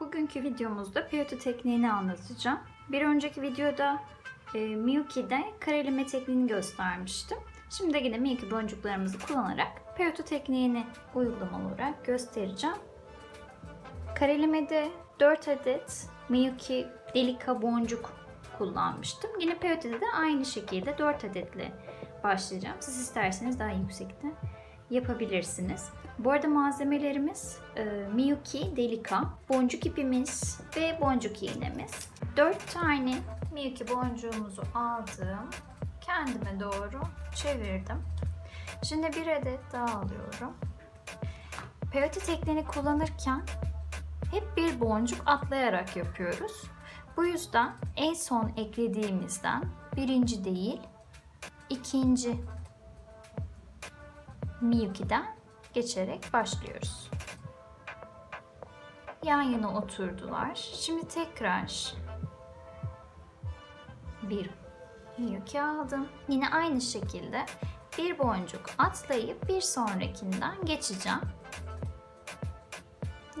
Bugünkü videomuzda peyote tekniğini anlatacağım. Bir önceki videoda e, Miyuki'de kareleme tekniğini göstermiştim. Şimdi de yine Miyuki boncuklarımızı kullanarak peyote tekniğini uygulamalı olarak göstereceğim. Karelemede 4 adet Miyuki delika boncuk kullanmıştım. Yine peyote'de de aynı şekilde 4 adetle başlayacağım. Siz isterseniz daha yüksekte yapabilirsiniz. Bu arada malzemelerimiz e, Miyuki Delica, boncuk ipimiz ve boncuk iğnemiz. 4 tane Miyuki boncuğumuzu aldım. Kendime doğru çevirdim. Şimdi bir adet daha alıyorum. Peyote tekniğini kullanırken hep bir boncuk atlayarak yapıyoruz. Bu yüzden en son eklediğimizden birinci değil, ikinci Miyuki'den geçerek başlıyoruz. Yan yana oturdular. Şimdi tekrar bir Miyuki aldım. Yine aynı şekilde bir boncuk atlayıp bir sonrakinden geçeceğim.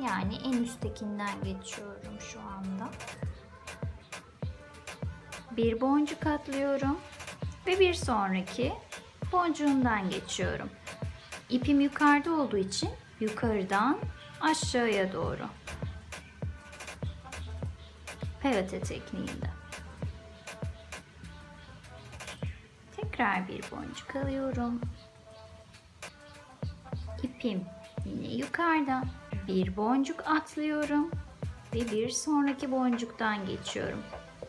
Yani en üsttekinden geçiyorum şu anda. Bir boncuk atlıyorum ve bir sonraki boncuğundan geçiyorum. İpim yukarıda olduğu için yukarıdan aşağıya doğru. Peyote tekniğinde. Tekrar bir boncuk alıyorum. İpim yine yukarıda. Bir boncuk atlıyorum ve bir sonraki boncuktan geçiyorum.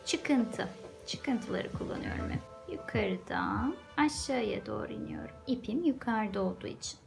Çıkıntı. Çıkıntıları kullanıyorum hep. Yukarıdan aşağıya doğru iniyorum. İpim yukarıda olduğu için.